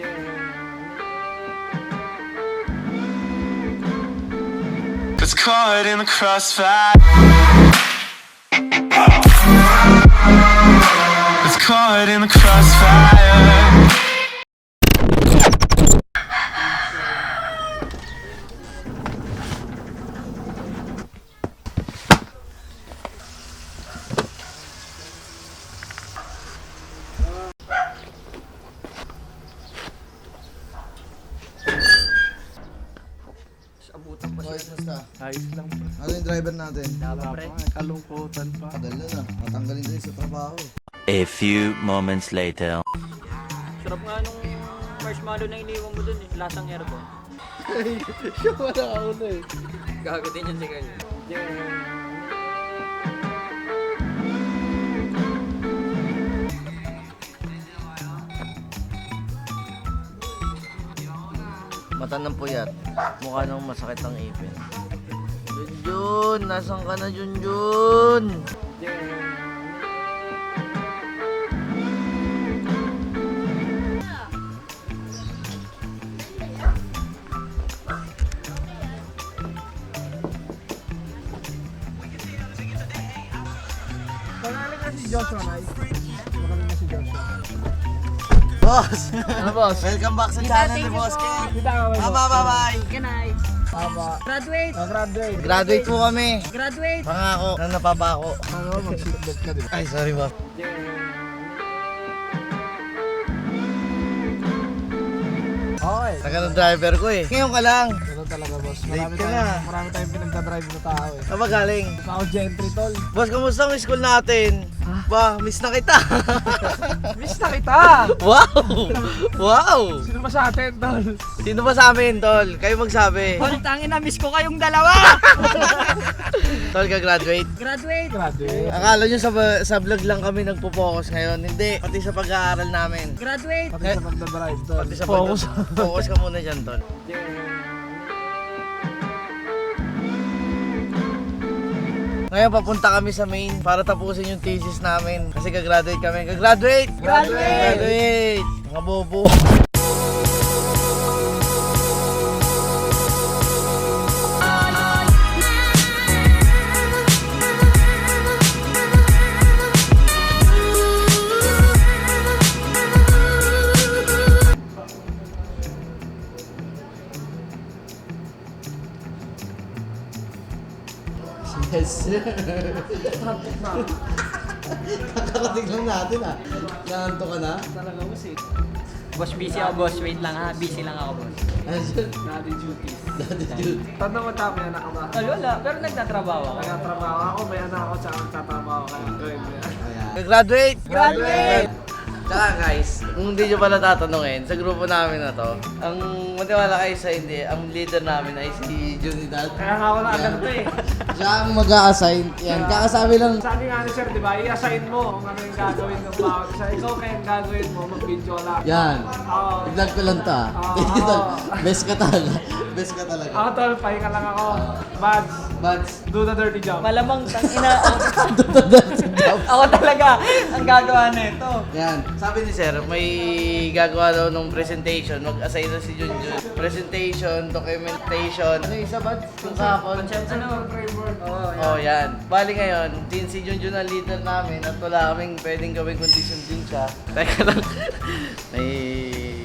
It's caught in the crossfire. It's caught in the crossfire. Driver natin? Wala pa, kalungkutan pa. Tagal na na. Matanggalin din sa trabaho. A few moments later. Sarap nga nung marshmallow na iniwan mo dun eh. Lasang aircon. Siya wala ako na eh. Gago din yung sigal. Mata ng puyat. Mukha nang masakit ang ipin. Junjun! Nasaan ka na, Junjun? Boss! Ano, boss? Welcome back sa channel ni Boss King. Bye bye bye bye. Ganay. Graduate! Graduate. Graduate po kami. Graduate! Pangako na napabako. Ano, mag-seatbelt ka din. Ay, sorry, boss. Okay. Taga ng driver ko eh. Ngayon ka lang. Ganun talaga, boss. Late Marami ka tayong, na. marami tayong pinagdadrive na tao eh. Saan ba galing? Ako gentry, tol. Boss, kamusta ang school natin? Ba, miss na kita. Miss na kita! wow! Wow! Sino ba sa atin, tol? Sino ba sa amin, tol? Kayo magsabi. Tangin na, miss ko kayong dalawa! Tol, ka-graduate. Graduate! Graduate. Akala nyo sa, sa vlog lang kami nagpo-focus ngayon. Hindi, pati sa pag-aaral namin. Graduate! Pati sa pagdadrive, tol. Pati sa Focus. pag- focus ka muna dyan, tol. Ngayon papunta kami sa main para tapusin yung thesis namin. Kasi gagraduate kami. Gagraduate! Graduate! Graduate! Mga bobo. Yes. Kakarating lang natin ah. Naanto ka na? Talaga, boss eh. Boss, busy ako boss. Wait lang ha. Busy lang ako boss. Daddy duties. Daddy dude. Tanong mo tayo, may anak ka ba? Tol, wala. Pero nagtatrabaho ako. Nagtatrabaho ako, may anak ako, tsaka nagtatrabaho ka. Gawin mo yan. Ayan. Gagraduate! Graduate! Tsaka guys, kung hindi nyo pala tatanungin, sa grupo namin na to, ang matiwala kayo sa hindi, ang leader namin ay si Junidad. Kaya nga wala agad to eh. Siya ang mag-a-assign. Yan, kakasabi lang. Sabi nga ni sir, di ba, i-assign mo kung ano yung gagawin ng bawat isa. Ikaw kaya yung gagawin mo, mag-video lang. Yan. Oo. I-vlog ko lang to ah. Oo. Tol, Best ka talaga. Best ka talaga. Ako tol, pahinga lang ako. Bads, Buds. do the dirty job. Malamang tangina. ako talaga ang gagawa nito. Yan. Sabi ni Sir, may gagawa daw ng presentation, mag-assign na si Junjun. Presentation, documentation, ano yung isa ba? Yung kahapon? Ano? Oo, Oh, yan. Bali ngayon, since si Junjun ang leader namin at wala kaming pwedeng gawing condition din siya. Teka lang. may...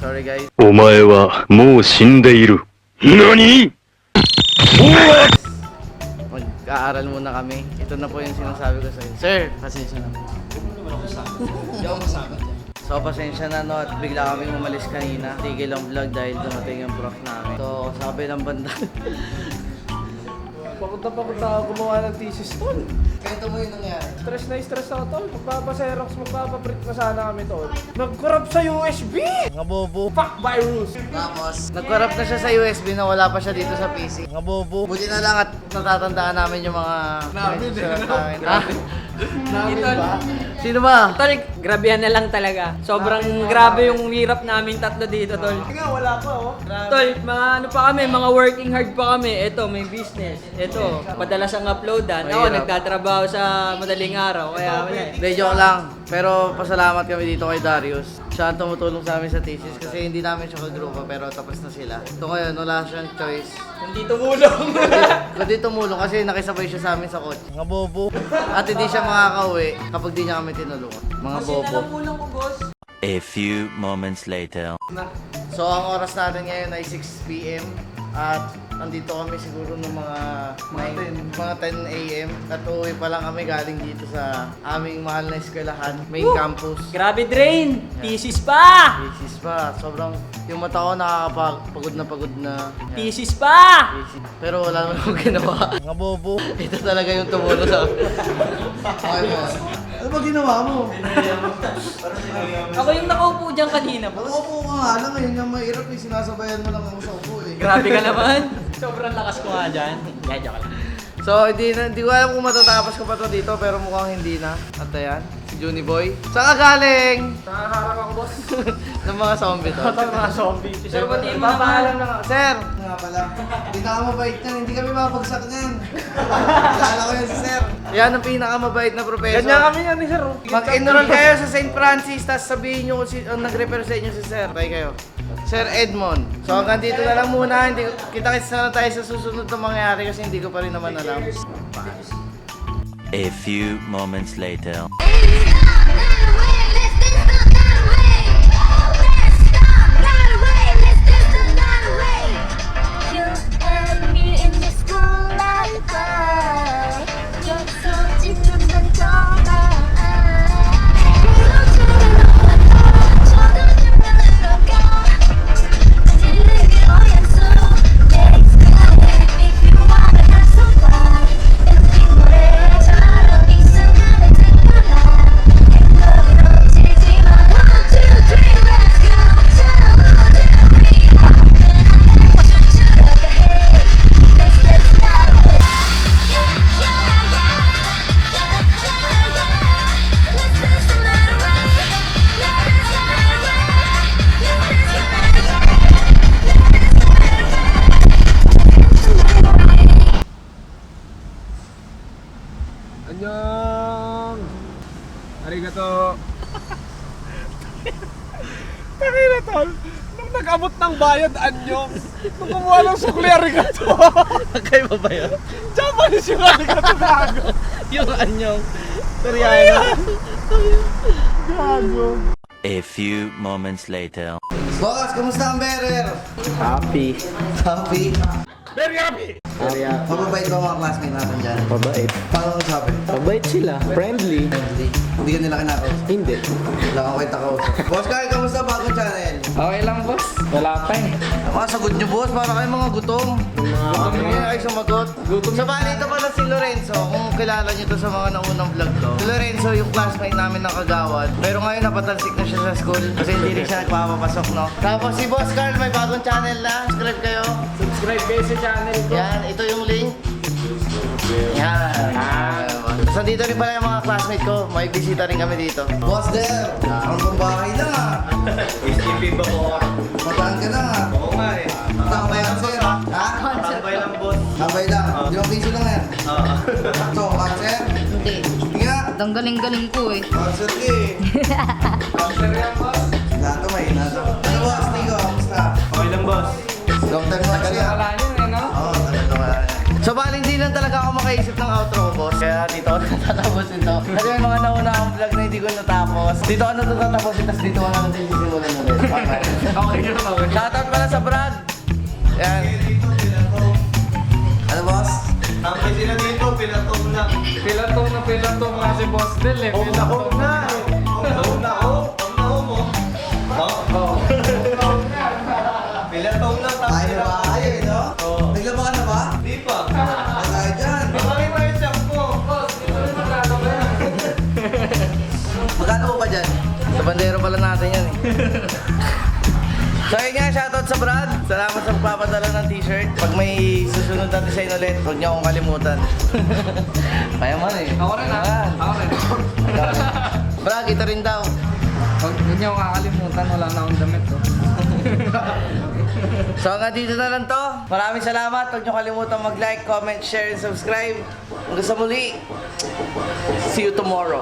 Sorry guys. お前はもう死んでいる。何 Mag-aaral muna kami. Ito na po yung sinasabi ko sa inyo. Sir, pasensya na po. Hindi ako masama dyan. So, pasensya na no at bigla kaming umalis kanina. Tigil ang vlog dahil dumating yung prof namin. So, sabi ng banda. Pagod na pagod na ako gumawa ng thesis tol. Ganito mo yung nangyari. Stress na stress ako tol. Magpapaserox, magpapaprint na sana kami tol. Nag-corrupt sa USB! Mga bobo. Fuck virus! Tapos, Nag-corrupt na siya sa USB na wala pa siya dito sa PC. Mga bobo. Buti na lang at natatandaan namin yung mga... Namin eh? namin. Namin ba? Sino ba? Tol, grabehan na lang talaga. Sobrang grabe yung hirap namin tatlo dito, tol. Nga, wala pa oh. Tol, mga ano pa kami, mga working hard pa kami. Ito, may business. Ito, madalas ang uploadan. Ako, Mahirap. nagtatrabaho sa madaling araw. Kaya wala. eh. Hindi, joke lang. Pero pasalamat kami dito kay Darius. Siya ang tumutulong sa amin sa thesis kasi hindi namin siya kagrupa pero tapos na sila. Ito ngayon, wala siyang choice. Hindi tumulong. Kundi tumulong kasi nakisabay siya sa amin sa kotse. Mga bobo. At hindi siya makakauwi kapag di niya kami tinulungan. Mga bobo. tumulong ko, boss. A few moments later. So ang oras natin ngayon ay 6 p.m. At nandito kami siguro ng mga mga 10, mga 10 a.m. At uwi pa lang kami galing dito sa aming mahal na eskwelahan, main campus. Grabe drain. Thesis pa. Thesis pa. Sobrang yung mata ko nakakapagod na pagod na. Thesis pa. Thesis. Pero wala naman akong ginawa. Mga bobo. Ito talaga yung tumulong sa... Okay mo. Ano ba ginawa mo? Ako yung nakaupo dyan kanina. Nakaupo ka nga lang. Ngayon yung mahirap eh. Sinasabayan mo lang ako sa upo eh. Grabe ka naman. Sobrang lakas ko nga dyan. Yeah, joke lang. So, hindi na, hindi ko alam kung matatapos ko pa to dito, pero mukhang hindi na. At ayan, si Juni Boy. Saan ka galing? Nakaharap ako, boss. ng mga zombie to. Ito mga zombie. Sir, pati mo Papaalam na nga. Sir! Nga pala. Hindi na mabait yan. Hindi kami mapagsak niyan. Kilala ko yan si Sir. Yan ang pinakamabait na professor. Ganyan kami yan ni sir. Mag-enroll kayo sa St. Francis, tapos sabihin nyo kung si, ang nag-refer sa inyo si Sir. Tayo kayo. Sir Edmond. So hanggang dito na lang muna. Hindi, kita kita na tayo sa susunod na mangyayari kasi hindi ko pa rin naman alam. A few moments later. Arigato! Takina tol! Nung nag-abot ng bayad, anyong! Nung kumuha ng sukli, arigato! Magkaiba ba yun? Japanese yung arigato gago! Yung anyong. Koreano. Gago! A few moments later. Boss, kumusta ang bearer? Happy. Happy. Very happy! Mababait ba mga classmate natin dyan? Mabait. Paano mo sabi? Mabait sila. Friendly. Friendly. Hindi ka nila kinakausap. Hindi. Wala kang kwenta kausap. Boss, kaya kamusta bagong channel? Okay lang, boss. Wala pa eh. Mga sagot nyo, boss. Para kayo mga gutom. Gutom nyo ay sumagot. Gutom so, bali, ito pala si Lorenzo. Kung kilala nyo to sa mga naunang vlog to. Si Lorenzo, yung classmate namin ng kagawad. Pero ngayon, napatalsik na siya sa school. Kasi hindi rin siya nagpapapasok, no? Tapos si Boss Carl, may bagong channel na. Subscribe kayo. Subscribe kayo sa channel ko. Yan, ito yung link. Yan. Tapos nandito rin pala yung mga classmate ko. May bisita rin kami dito. Boss there, ang lang ah. STP ba ko? Mataan ka ah. Oo nga eh. Tambay lang sir. Ha? Tambay lang boss. Tambay lang. Limang piso lang yan. Oo. So, cancer? Hindi. Hindi nga. Ang galing-galing ko eh. Cancer ka eh. Cancer yan boss. Nato may nato. Ano boss? Tigo, kamusta? Okay lang boss. Long time lang talaga ako makaisip ng outro ko, boss. Kaya dito ako natatapos ito. Kasi may mga nauna akong vlog na hindi ko natapos. Dito ako natatapos, tapos dito ako natin sisimulan ulit. Okay. Okay, yun, okay. Shoutout pala sa Brad. Yan. Ano, boss? Pilatong na pilatong nga si Boss Del eh. Pilatong na So yun nga, shoutout sa Brad. Salamat sa pagpapadala ng t-shirt. Pag may susunod na design ulit, huwag niyo akong kalimutan. Kaya man eh. Ako rin ah. Ayan. Ako rin. Brad, kita rin daw. Huwag huwag niyo akong kakalimutan, wala na akong damit oh. So hanggang dito na lang to. Maraming salamat. Huwag niyo kalimutan mag-like, comment, share, and subscribe. Hanggang sa muli. See you tomorrow.